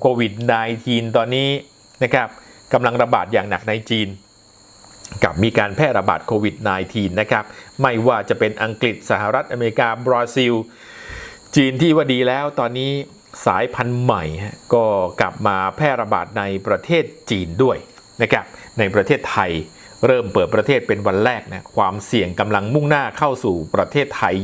โควิด -19 ตอนนี้นะครับกำลังระบาดอย่างหนักในจีน กับมีการแพร่ระบาดโควิด -19 นะครับไม่ว่าจะเป็นอังกฤษสหรัฐอเมริกาบราซิล จีนที่ว่าดีแล้วตอนนี้สายพันธุ์ใหม่ก็กลับมาแพร่ระบาดในประเทศจีนด้วยนะครับในประเทศไทยเริ่มเปิดประเทศเป็นวันแรกนะความเสี่ยงกำลังมุ่งหน้าเข้าสู่ประเทศไทย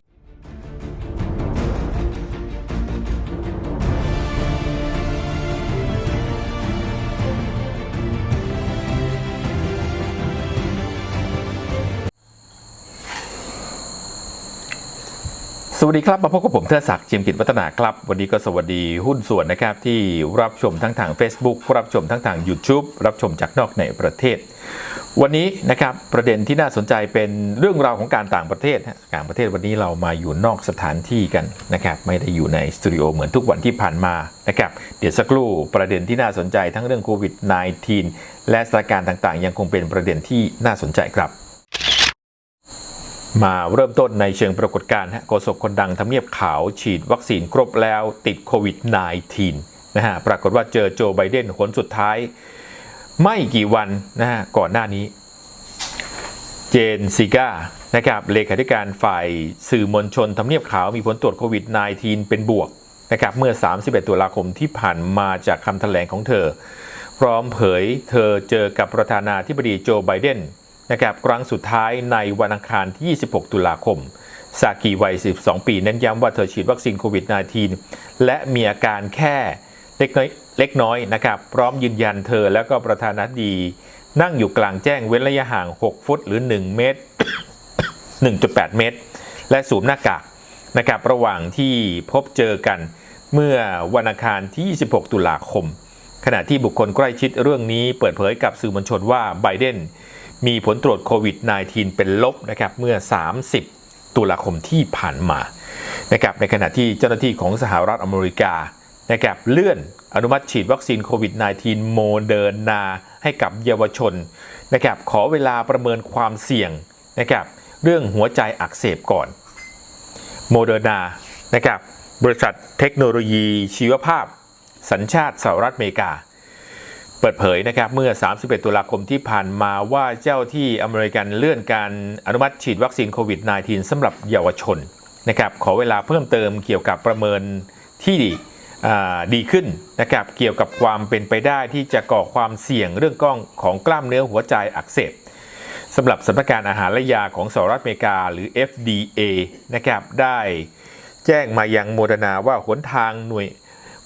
วัสดีครับมาพบกับผมเทอศักดิ์จิมกิจวัฒนาครับ วันนี้ก็สวัสดีหุ้นส่วนนะครับที่รับชมทั้งทาง Facebook รับชมทั้งทาง YouTube รับชมจากนอกในประเทศ วันนี้นะครับประเด็นที่น่าสนใจเป็นเรื่องราวของการต่างประเทศฮะต่างประเทศวันนี้เรามาอยู่นอกสถานที่กันนะครับไม่ได้อยู่ในสตูดิโอเหมือนทุกวันที่ผ่านมานะครับเดี๋ยวสักครู่ประเด็นที่น่าสนใจทั้งเรื่องโควิด -19 และสถานการณ์ต่างๆ ยังคงเป็นประเด็นที่น่าสนใจครับ มาเริ่มต้นในเชิงปรากฏการณ์โฆษกคนดังทำเนียบขาวฉีดวัคซีนครบแล้วติดโควิด -19 นะฮะปรากฏว่าเจอโจไบเดนคนสุดท้าย ไม่กี่วันนะฮะก่อนหน้านี้ เจนซิก้านะครับเลขาธิการฝ่ายสื่อมวลชนทำเนียบขาวมีผลตรวจโควิด -19 เป็นบวกนะครับเมื่อ 31 ตุลาคมที่ผ่านมาจากคำแถลงของเธอ พร้อมเผยเธอเจอกับประธานาธิบดีโจไบเดน นะครับครั้งสุดท้ายในวันอังคารที่ 26 ตุลาคม ซากีวัย 12 ปี เน้นย้ำว่าเธอฉีดวัคซีนโควิด -19 และมีอาการแค่เล็กน้อยเล็กน้อยนะครับ พร้อมยืนยันเธอแล้วก็ประธานาธิบดี นั่งอยู่กลางแจ้งเว้นระยะห่าง 6 ฟุตหรือ 1 เมตร 1.8 เมตร และสวมหน้ากากนะครับระหว่างที่พบเจอกันเมื่อวันอังคารที่ 26 ตุลาคม ขณะที่บุคคลใกล้ชิดเรื่องนี้เปิดเผยกับสื่อมวลชนว่าไบเดน มีผลตรวจโควิด -19 เป็นลบนะครับเมื่อ 30 ตุลาคมที่ผ่านมานะครับในขณะที่เจ้าหน้าที่ของสหรัฐอเมริกานะครับเลื่อนอนุมัติฉีดวัคซีนโควิด -19 โมเดอร์นา ให้กับเยาวชนนะครับขอเวลาประเมินความเสี่ยงนะครับเรื่องหัวใจอักเสบก่อนโมเดอร์นานะครับบริษัทเทคโนโลยีชีวภาพ สัญชาติสหรัฐอเมริกา เปิดเผยนะครับเมื่อ 31 ตุลาคมที่ผ่านมาว่าเจ้าที่อเมริกันเลื่อนการอนุมัติฉีดวัคซีนโควิด -19 สำหรับเยาวชนนะครับขอเวลาเพิ่มเติมเกี่ยวกับประเมินที่ดีดีขึ้นนะครับเกี่ยวกับความเป็นไปได้ที่จะก่อความเสี่ยงเรื่องกล้องของกล้ามเนื้อหัวใจอักเสบสำหรับสำนักงานอาหารและยาของสหรัฐอเมริกาหรือ FDA นะครับได้แจ้งมายังโมเดนาว่าหนทางหน่วย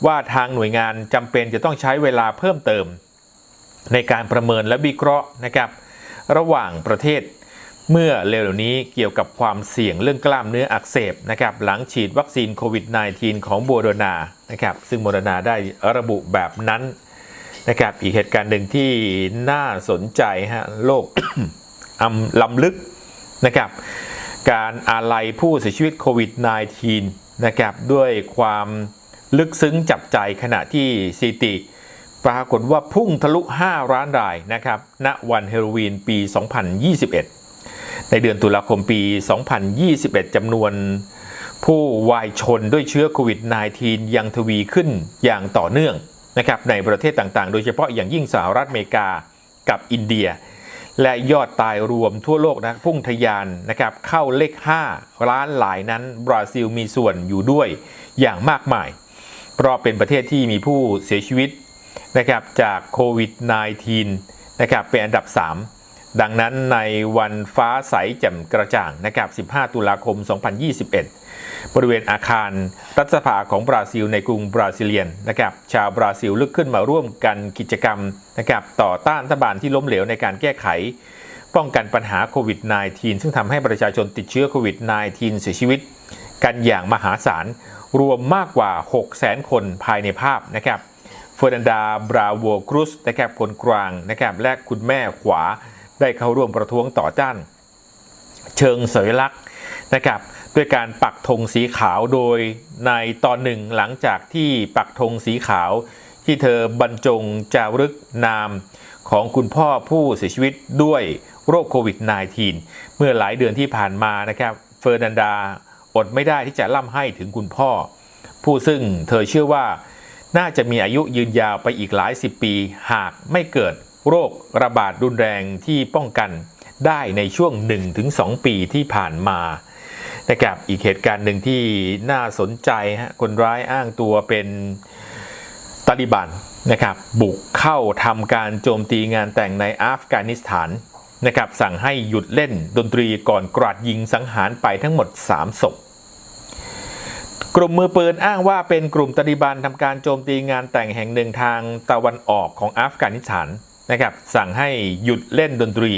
ว่าทางหน่วยงานจำเป็นจะต้องใช้เวลาเพิ่มเติม ในการประเมินและวิเคราะห์นะครับ ระหว่างประเทศ เมื่อเร็วๆนี้เกี่ยวกับความเสี่ยงเรื่องกล้ามเนื้ออักเสบนะครับหลังฉีดวัคซีนโควิด -19 ของโมเดนานะครับซึ่งโมเดนาได้ระบุแบบนั้นนะครับอีกเหตุการณ์หนึ่งที่น่าสนใจฮะโลกอำลำลึกนะครับการอาลัยผู้เสียชีวิตโควิด -19 นะครับด้วยความ ลึกซึ้งจับใจขณะที่ซีติ ปรากฏว่าพุ่งทะลุ 5 ล้านรายนะครับณวันเฮโรวีนปี 2021 ในเดือนตุลาคมปี 2021จำนวนผู้วายชนด้วยเชื้อโควิด -19 ยังทวีขึ้นอย่างต่อเนื่องนะครับในประเทศต่างๆ โดยเฉพาะอย่างยิ่งสหรัฐอเมริกากับอินเดีย และยอดตายรวมทั่วโลกนะพุ่งทะยานนะครับเข้าเลข5ล้านหลายนั้นบราซิลมีส่วนอยู่ด้วยอย่างมากมาย เพราะเป็นประเทศที่มีผู้เสียชีวิตนะครับจากโควิด -19 นะครับเป็นอันดับ 3 ดังนั้นในวันฟ้าใสแจ่มกระจ่างนะครับ 15 ตุลาคม 2021 บริเวณอาคารรัฐสภาของบราซิลในกรุงบราซิเลียนนะครับชาวบราซิลลุกขึ้นมาร่วมกันกิจกรรมนะครับต่อต้านรัฐบาลที่ล้มเหลวในการแก้ไข ป้องกันปัญหาโควิด -19 ซึ่งทำให้ประชาชนติดเชื้อโควิด -19 เสียชีวิต กันอย่างมหาศาล รวมมากกว่า 600,000คนภายในภาพนะครับเฟอร์นันดา บราโวครุสนะครับคนกลางนะครับและคุณแม่ขวาได้เข้าร่วมประท้วงต่อต้าน เชิงสัญลักษณ์นะครับด้วยการปักธงสีขาวโดยในตอนหนึ่งหลังจากที่ปักธงสีขาว ที่เธอบรรจงจารึกนามของคุณพ่อผู้เสียชีวิตด้วยโรคโควิด -19 เมื่อหลายเดือนที่ผ่านมานะครับเฟอร์นันดา อดไม่ได้ที่จะล่ำให้ถึงคุณพ่อ ผู้ซึ่งเธอเชื่อว่า น่าจะมีอายุยืนยาวไปอีกหลายสิบปี หากไม่เกิดโรคระบาดรุนแรงที่ป้องกันได้ในช่วง 1-2 ปีที่ผ่านมานะครับอีกเหตุการณ์หนึ่งที่น่าสนใจฮะคนร้ายอ้างตัวเป็นตาลิบันนะครับบุกเข้าทำการโจมตีงานแต่งในอัฟกานิสถาน นะครับสั่งให้หยุดเล่นดนตรีก่อนกราดยิงสังหารไปทั้งหมด 3 ศพ กลุ่มมือปืนอ้างว่าเป็นกลุ่มตาลิบันทำการโจมตีงานแต่งแห่งหนึ่งทางตะวันออกของอัฟกานิสถานนะครับสั่งให้หยุดเล่นดนตรี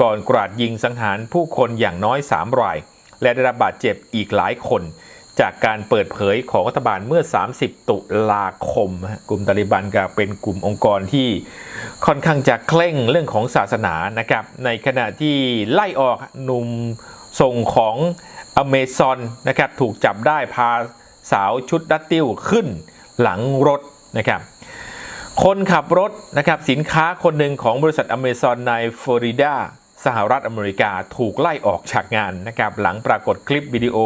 ก่อนกราดยิงสังหารผู้คนอย่างน้อย 3 ราย และได้รับบาดเจ็บอีกหลายคน จากการเปิดเผยของรัฐบาลเมื่อ 30 ตุลาคม กลุ่มตาลิบันก็เป็นกลุ่มองค์กรที่ค่อนข้างจะเคร่งเรื่องของศาสนานะครับ ในขณะที่ไล่ออกหนุ่มส่งของอเมซอนนะครับถูกจับได้พาสาวชุดดัตติ้วขึ้นหลังรถนะครับคนขับรถนะครับสินค้าคนหนึ่งของบริษัทอเมซอนในฟลอริดาสหรัฐอเมริกาถูกไล่ออกจากงานนะครับหลังปรากฏคลิปวิดีโอ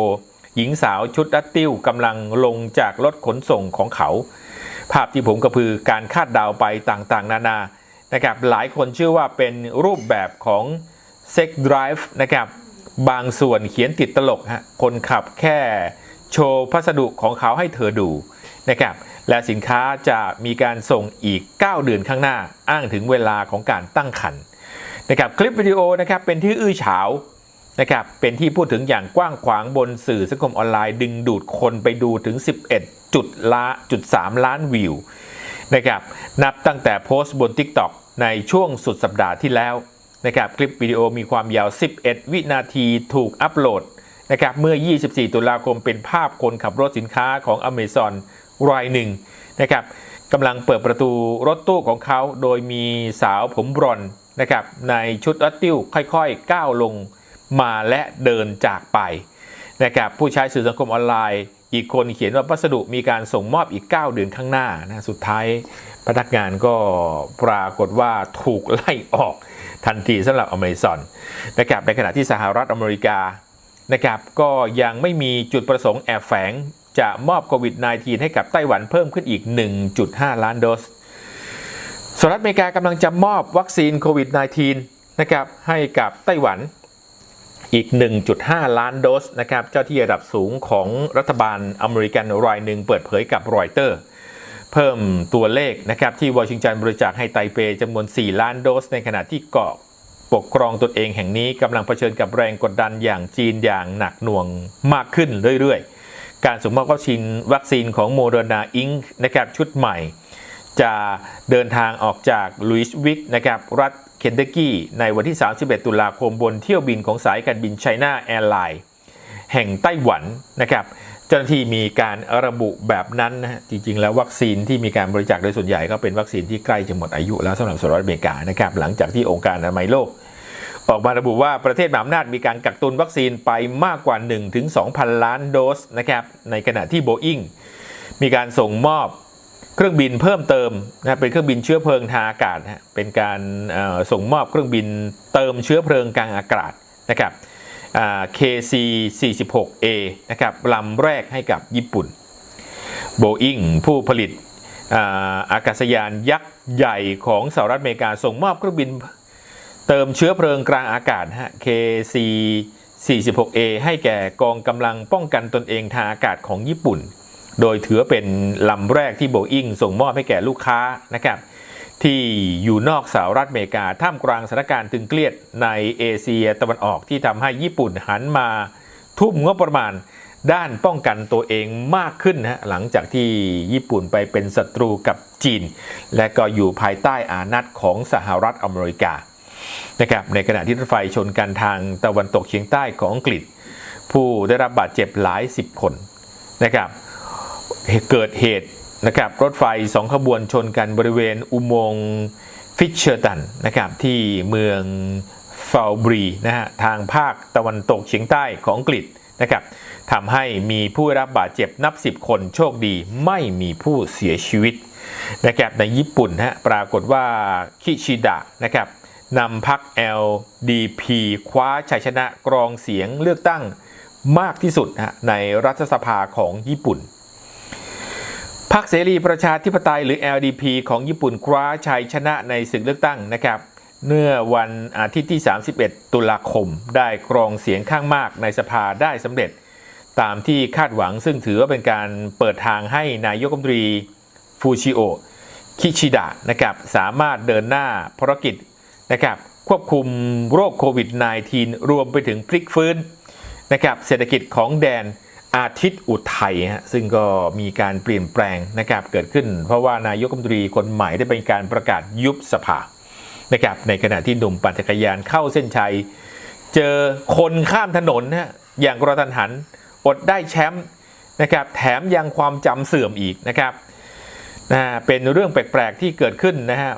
หญิงสาวชุดดัตติ้วกำลังลงจากรถขนส่งของเขา ภาพที่ผมกระพือการคาดเดาไปต่างๆ นานานะครับหลายคนเชื่อว่าเป็นรูปแบบของเซ็กด i v e นะครับบางส่วนเขียนติดตลกฮะคนขับแค่โชว์พัสดุของเขาให้เธอดูนะครับและสินค้าจะมีการส่งอีก 9 เดือนข้างหน้าอ้างถึงเวลาของการตั้งครรภ์นะครับคลิปวิดีโอนะครับเป็นที่อื้อฉาว นะครับเป็นที่พูดถึงอย่างกว้างขวางบนสื่อสังคมออนไลน์ ดึงดูดคนไปดูถึง 11จุดละจุด3ล้านวิวนะครับนับตั้งแต่โพสต์บน TikTok ในช่วงสุดสัปดาห์ที่แล้วนะครับคลิปวิดีโอมีความยาว 11 วินาทีถูกอัปโหลดนะครับเมื่อ 24 ตุลาคมเป็นภาพคนขับรถสินค้าของ Amazon รายหนึ่งนะครับกำลังเปิดประตูรถตู้ของเขาโดยมีสาวผมบรอนซ์นะครับในชุดรัตติวค่อยๆ ก้าวลง มาและเดินจากไปนะครับผู้ใช้สื่อสังคมออนไลน์อีกคนเขียนว่าพัสดุมีการส่งมอบอีก 9 เดือนข้างหน้านะสุดท้ายพนักงานก็ปรากฏว่าถูกไล่ออกทันทีสำหรับอเมซอนนะครับในขณะที่สหรัฐอเมริกานะครับก็ยังไม่มีจุดประสงค์แอบแฝงจะมอบโควิด -19 ให้กับไต้หวันเพิ่มขึ้นอีก 1.5 ล้านโดสสหรัฐอเมริกากำลังจะมอบวัคซีนโควิด -19 นะครับให้กับไต้หวัน อีก 1.5 ล้านโดสนะครับ เจ้าที่ระดับสูงของรัฐบาลอเมริกันรายหนึ่งเปิดเผยกับรอยเตอร์ เพิ่มตัวเลขนะครับที่วอชิงตันบริจาคให้ไตเปจำนวน 4 ล้านโดส ในขณะที่เกาะปกครองตนเองแห่งนี้กำลังเผชิญกับแรงกดดันอย่างจีนอย่างหนักหน่วงมากขึ้นเรื่อยๆ การส่งมอบวัคซีนวัคซีนของโมเดอร์นาอิงนะครับชุดใหม่ จะเดินทางออกจากลุยส์วิกนะครับรัฐเคนเทกกี้ในวันที่ 31 ตุลาคมบนเที่ยวบินของสายการบินไชน่าแอร์ไลน์แห่งไต้หวันนะครับเจ้าหน้าที่มีการระบุแบบนั้นนะฮะจริง ๆ แล้ววัคซีนที่มีการบริจาคโดยส่วนใหญ่ก็เป็นวัคซีนที่ใกล้จะหมดอายุแล้วสำหรับสหรัฐอเมริกานะครับหลังจากที่องค์การอนามัยโลก ออกมาระบุว่าประเทศมหาอำนาจมีการกักตุนวัคซีนไปมากกว่า 1-2,000 ล้านโดสนะครับในขณะที่โบอิงมีการส่งมอบ เครื่องบินเพิ่มเติมนะเป็นเครื่องบินเชื้อเพลิงทางอากาศฮะเป็นการส่งมอบเครื่องบินเติมเชื้อเพลิงกลางอากาศนะครับ KC 46A นะครับลำแรกให้กับญี่ปุ่น Boeing ผู้ผลิตอากาศยานยักษ์ใหญ่ของสหรัฐอเมริกา ส่งมอบเครื่องบินเติมเชื้อเพลิงกลางอากาศฮะ KC 46A ให้แก่กองกำลังป้องกันตนเองทางอากาศของญี่ปุ่น โดยถือเป็นลำแรกที่โบอิงส่งมอบให้แก่ลูกค้านะครับที่อยู่นอกสหรัฐอเมริกาท่ามกลางสถานการณ์ตึงเครียดในเอเชียตะวันออกที่ทำให้ญี่ปุ่นหันมาทุ่มงบประมาณด้านป้องกันตัวเองมากขึ้นนะหลังจากที่ญี่ปุ่นไปเป็นศัตรูกับจีน และก็อยู่ภายใต้อานัตของสหรัฐอเมริกานะครับในขณะที่รถไฟชนกันทางตะวันตกเฉียงใต้ของอังกฤษ ผู้ได้รับบาดเจ็บหลายสิบคนนะครับ เกิดเหตุนะครับรถไฟสองขบวนชนกันบริเวณอุโมงค์ฟิชเชอร์ตันนะครับที่เมืองฟาลบรีนะฮะทางภาคตะวันตกเฉียงใต้ของอังกฤษนะครับทำให้มีผู้รับบาดเจ็บนับ 10 คนโชคดีไม่มีผู้เสียชีวิตนะครับในญี่ปุ่นฮะปรากฏว่าคิชิดะนะครับนำพรรค LDP คว้าชัยชนะกรองเสียงเลือกตั้งมากที่สุดนะในรัฐสภาของญี่ปุ่น พรรคเสรีประชาธิปไตยหรือ LDP ของญี่ปุ่นคว้าชัยชนะในศึกเลือกตั้งนะครับ เมื่อวันอาทิตย์ที่ 31 ตุลาคม ได้กรองเสียงข้างมากในสภาได้สำเร็จ ตามที่คาดหวังซึ่งถือว่าเป็นการเปิดทางให้นายกรัฐมนตรีฟูชิโอคิชิดะนะครับสามารถเดินหน้าภารกิจนะครับควบคุมโรคโควิด -19 รวมไปถึงพลิกฟื้นนะครับเศรษฐกิจของแดน อาทิตย์อุทัยฮะซึ่งก็มีการเปลี่ยนแปลงนะครับเกิดขึ้น เพราะว่านายกรัฐมนตรีคนใหม่ได้เป็นการประกาศยุบสภานะครับในขณะที่หนุ่มปั่นจักรยานเข้าเส้นชัย เจอคนข้ามถนนฮะอย่างกระทันหันอดได้แชมป์นะครับแถมยังความจำเสื่อมอีกนะครับนะเป็นเรื่องแปลก ๆ ที่เกิดขึ้นนะฮะ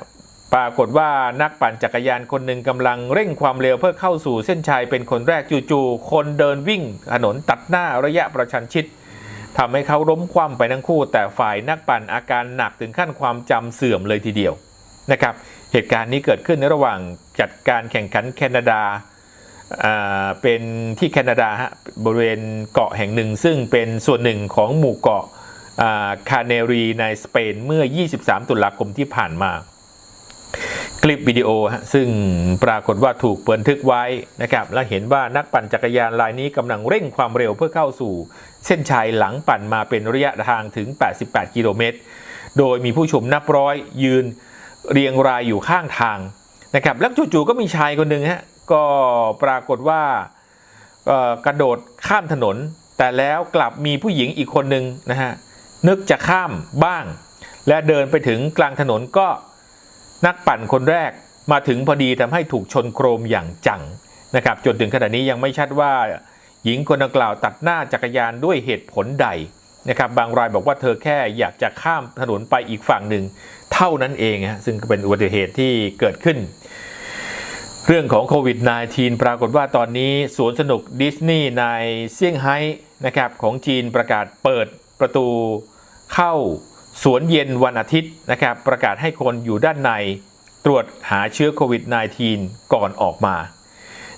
ปรากฏว่านักปั่นจักรยานคนหนึ่งกำลังเร่งความเร็วเพื่อเข้าสู่เส้นชัยเป็นคนแรกจู่ๆคนเดินวิ่งถนนตัดหน้าระยะประชันชิดทำให้เขาล้มคว่ำไปทั้งคู่ แต่ฝ่ายนักปั่นอาการหนักถึงขั้นความจำเสื่อมเลยทีเดียวนะครับเหตุการณ์นี้เกิดขึ้นในระหว่างจัดการแข่งขันแคนาดาอ่าเป็นที่แคนาดาฮะบริเวณเกาะแห่งหนึ่ง ซึ่งเป็นส่วนหนึ่งของหมู่เกาะคาเนรีในสเปนเมื่อ 23 ตุลาคมที่ผ่านมา คลิปวิดีโอฮะซึ่งปรากฏว่าถูกบันทึกไว้นะครับและเห็นว่านักปั่นจักรยานรายนี้กำลังเร่งความเร็วเพื่อเข้าสู่ เส้นชัยหลังปั่นมาเป็นระยะทางถึง 88 กิโลเมตร โดยมีผู้ชมนับร้อยยืนเรียงรายอยู่ข้างทางนะครับแล้วจู่ๆก็มีชายคนหนึ่งฮะก็ปรากฏว่ากระโดดข้ามถนน แต่แล้วกลับมีผู้หญิงอีกคนหนึ่งนะฮะนึกจะข้ามบ้าง และเดินไปถึงกลางถนนก็ นักปั่นคนแรกมาถึงพอดีทำให้ถูกชนโครมอย่างจังนะครับจนถึงขณะนี้ยังไม่ชัดว่าหญิงคนดังกล่าวตัดหน้าจักรยานด้วยเหตุผลใดนะครับบางรายบอกว่าเธอแค่อยากจะข้ามถนนไปอีกฝั่งหนึ่งเท่านั้นเองฮะซึ่งเป็นอุบัติเหตุที่เกิดขึ้น เรื่องของโควิด -19 ปรากฏว่าตอนนี้สวนสนุกดิสนีย์ในเซี่ยงไฮ้นะครับของจีนประกาศเปิดประตูเข้า สวนเย็นวันอาทิตย์นะครับประกาศให้คนอยู่ด้านในตรวจหาเชื้อโควิด -19 ก่อนออกมา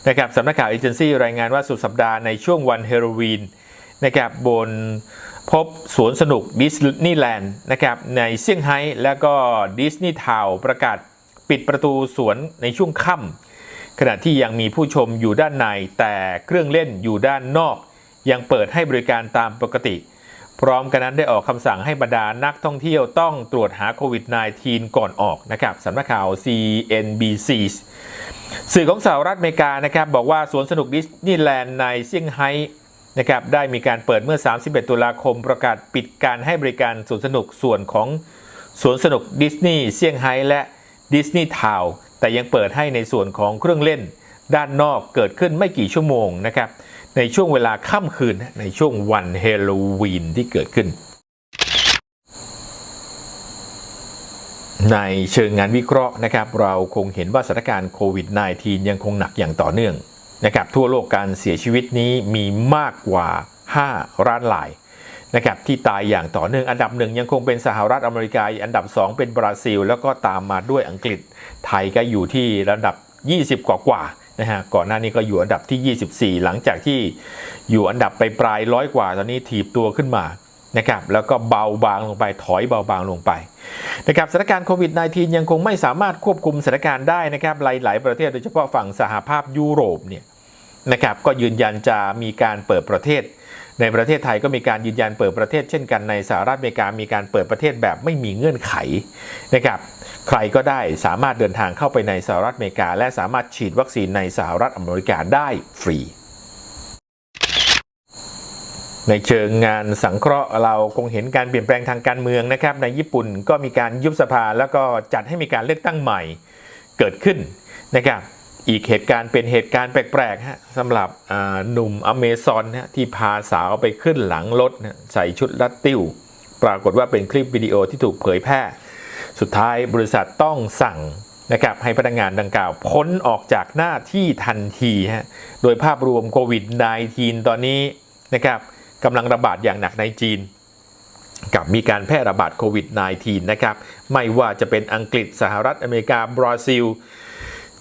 นะครับสำนักข่าวเอเจนซี่รายงานว่าสุดสัปดาห์ในช่วงวันเฮโรวีนนะครับบนพบสวนสนุกดิสนีย์แลนด์นะครับในเซี่ยงไฮ้แล้วก็ดิสนีย์ทาวประกาศปิดประตูสวนในช่วงค่ำขณะที่ยังมีผู้ชมอยู่ด้านใน แต่เครื่องเล่นอยู่ด้านนอก ยังเปิดให้บริการตามปกติ พร้อมกันนั้นได้ออกคำสั่งให้บรรดานักท่องเที่ยวต้องตรวจหาโควิด -19 ก่อนออกนะครับสำนักข่าว CNBC สื่อของสหรัฐอเมริกานะครับบอกว่าสวนสนุกดิสนีย์แลนด์ในเซี่ยงไฮ้นะครับได้มีการเปิดเมื่อ 31 ตุลาคมประกาศปิดการให้บริการสวนสนุกส่วนของสวนสนุกดิสนีย์เซี่ยงไฮ้และดิสนีย์ทาวน์แต่ยังเปิดให้ในส่วนของเครื่องเล่น ด้านนอกเกิดขึ้นไม่กี่ชั่วโมงนะครับ ในช่วงเวลาค่ำคืนในช่วงวันเฮโลวีนที่เกิดขึ้น ในเชิงงานวิเคราะห์นะครับ เราคงเห็นว่าสถานการณ์โควิด -19 ยังคงหนักอย่างต่อเนื่องนะครับทั่วโลกการเสียชีวิตนี้มีมากกว่า 5 ล้านรายนะครับที่ตายอย่างต่อเนื่องอันดับหนึ่งยังคงเป็นสหรัฐอเมริกา อันดับ 2 เป็นบราซิล แล้วก็ตามมาด้วยอังกฤษไทยก็อยู่ที่ระดับ 20 กว่ากว่าๆ นะฮะก่อนหน้านี้ก็อยู่อันดับที่ 24 หลังจากที่อยู่อันดับไปปลายร้อยกว่า ตอนนี้ถีบตัวขึ้นมานะครับแล้วก็เบาบางลงไปถอยเบาบางลงไปนะครับสถานการณ์โควิด -19 ยังคงไม่สามารถควบคุมสถานการณ์ได้นะครับหลาย ๆ ประเทศโดยเฉพาะฝั่งสหภาพยุโรปเนี่ยนะครับก็ยืนยันจะมีการเปิดประเทศ ในประเทศไทยก็มีการยืนยันเปิดประเทศ เช่นกันในสหรัฐอเมริกามีการเปิดประเทศแบบไม่มีเงื่อนไขนะครับ ใครก็ได้สามารถเดินทางเข้าไปในสหรัฐอเมริกา และสามารถฉีดวัคซีนในสหรัฐอเมริกาได้ฟรี ในเชิงงานสังเคราะห์เราคงเห็นการเปลี่ยนแปลงทางการเมืองนะครับ ในญี่ปุ่นก็มีการยุบสภาแล้วก็จัดให้มีการเลือกตั้งใหม่เกิดขึ้นนะครับอีกเหตุการณ์เป็นเหตุการณ์แปลกๆฮะสำหรับหนุ่มอเมซอนฮะที่พาสาวไปขึ้นหลังรถนะใส่ชุดลัดติ้ว ปรากฏว่าเป็นคลิปวิดีโอที่ถูกเผยแพร่ สุดท้ายบริษัทต้องสั่งนะครับให้พนักงานดังกล่าวพ้นออกจากหน้าที่ทันทีฮะโดยภาพรวมโควิด -19 ตอนนี้นะครับกำลังระบาดอย่างหนักในจีน กับมีการแพร่ระบาดโควิด -19 นะครับไม่ว่าจะเป็นอังกฤษสหรัฐอเมริกาบราซิล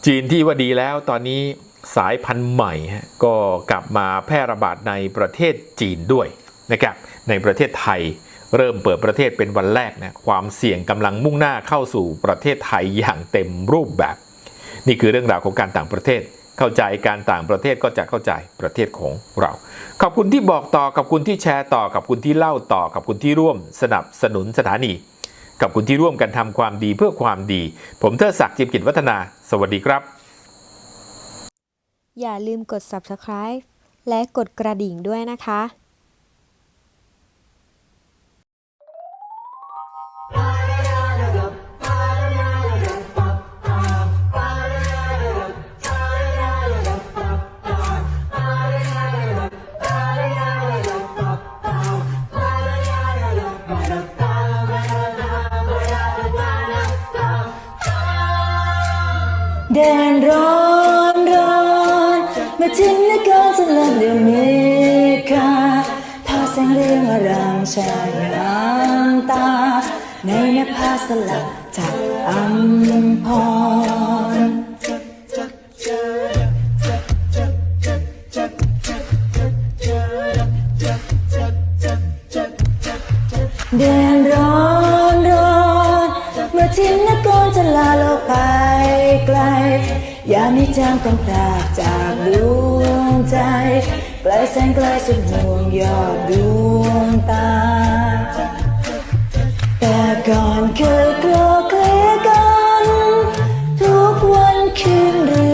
จีนที่ว่าดีแล้วตอนนี้สายพันธุ์ใหม่ก็กลับมาแพร่ระบาดในประเทศจีนด้วยนะครับในประเทศไทย เริ่มเปิดประเทศเป็นวันแรกนะความเสี่ยงกำลังมุ่งหน้าเข้าสู่ประเทศไทยอย่างเต็มรูปแบบ นี่คือเรื่องราวของการต่างประเทศ เข้าใจการต่างประเทศก็จะเข้าใจประเทศของเรา ขอบคุณที่บอกต่อขอบคุณที่แชร์ต่อขอบคุณที่เล่าต่อขอบคุณที่ร่วม สนับสนุนสถานีขอบคุณที่ร่วมกันทำความดีเพื่อความดี ผมเทิดศักดิ์จิมกิจวัฒนา สวัสดีครับ อย่าลืมกด subscribe และกดกระดิ่งด้วยนะคะามชายน้ำตา ในนภาสลับจากอัมพรแดนร้อนร้อนเมื่อทิ้งนครจะลาโลกไปไกล อย่ามีจางต้องพรากจากดวงใจ ปลายแสงไกลสุดห่วงยอดดวงตา แต่ก่อนเคยกลัวเคลียกัน ทุกวันคืนรื่นอุ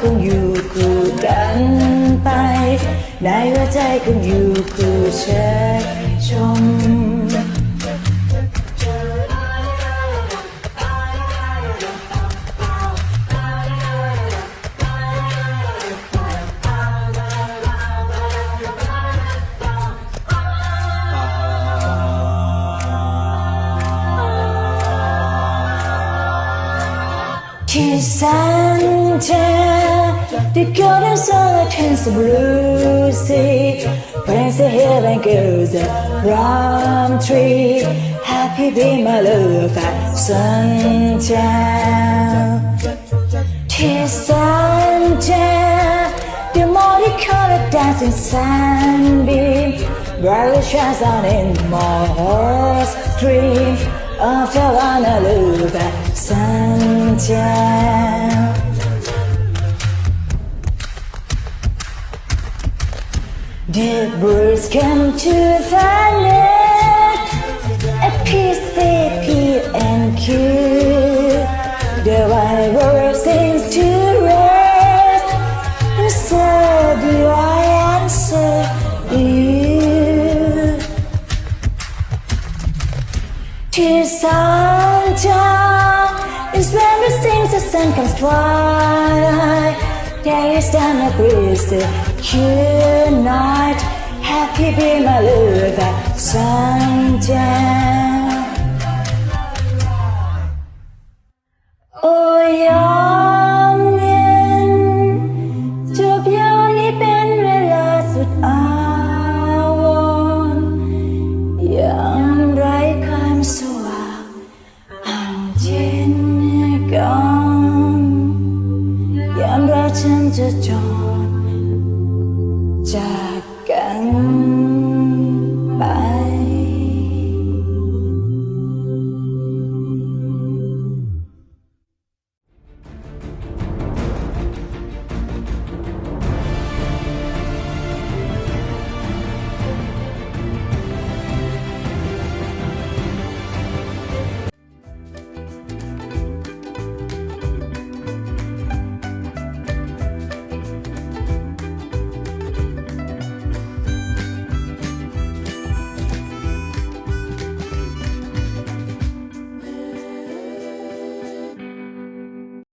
คงอยู่คู่กันไปในหัวใจคงอยู่คู่เชยชม The golden sun turns to blue sea Brings the hill and goes the rum tree. Happy be my love at sundown Tis sundown The multicolored dancing sunbeam Brightly shines on in my heart's dream I fell on a love at sundown The birds come to nest A peace they pee and cue The wild bird sings to rest? And so do I answer you? To sundown is when we sing the sun comes twilight. Praise down a priest, good night, happy be my lover, sometime.